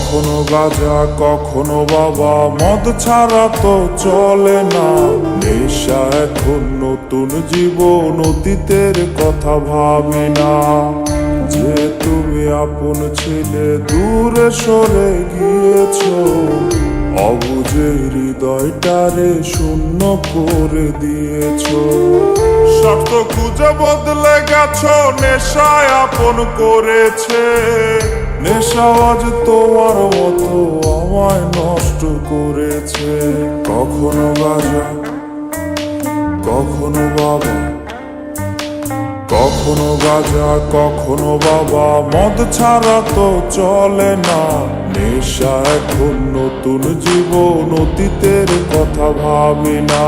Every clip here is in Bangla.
কখনো গাজা কখনো বাবা, মদ ছাড়া তো চলে না। নেশা এখন নতুন জীবন, অতীতের কথা ভাবি না। যে তুমি আপন ছেলে, দূরে সরে গিয়েছো। অবুঝে হৃদয়টারে শূন্য করে দিয়েছ। শর্ত খুঁজে বদলে গেছো, নেশায় আপন করেছে। নেশা আজ তোমার মতো আমায় নষ্ট করেছে। কখনো গাজা কখনো বাবা, কখনো গাজা কখনো বাবা। মদ ছাড়া তো চলে না। নেশা এখন নতুন জীবন, অতীতের কথা ভাবি না।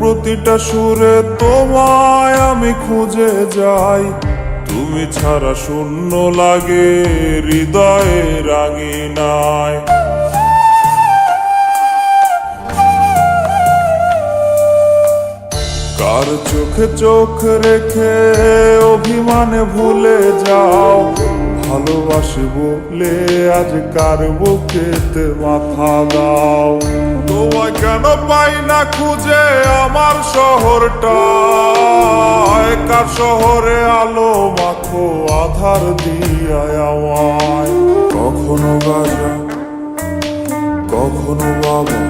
প্রতিটা সুরে তোমায় আমি খুঁজে যাই। তুমি ছাড়া শূন্য লাগে, হৃদয়ে রাঙিনায়। কার চোখে চোখ রেখে অভিমানে ভুলে যাও ভালোবাসি বলে আজ কার বুকেতে মাথা দাও? তোমায় কেন পাই না খুঁজে আমার শহরটা কার শহরে আলো মাখো, আধার দিয়ায় আমায়? কখনো গাজা কখনো বাবা।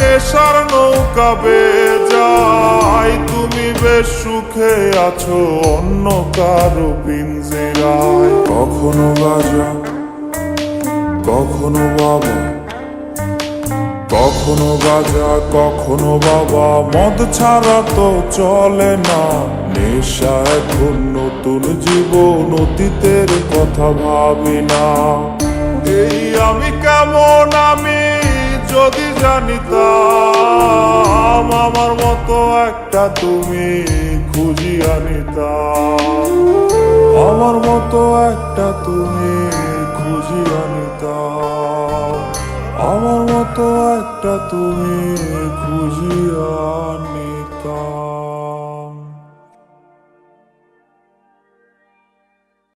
নেশার নৌকা বেয়ে যাই তুমি বেশ সুখে আছো অন্য কারও পিঞ্জিরায়। কখনো গাজা কখনো বাবা কখনো গাজা কখনো বাবা। মদ ছাড়া তো চলে না নেশা এখন নতুন জীবন অতীতের কথা ভাবি না। এই আমি কেমন আমি? যদি জানিতাম আমার মতো একটা তুমি খুঁজি আনিতাম আমার মতো একটা তুমি খুঁজি আনিতাম আমার মতো একটা তুমি খুঁজি আনি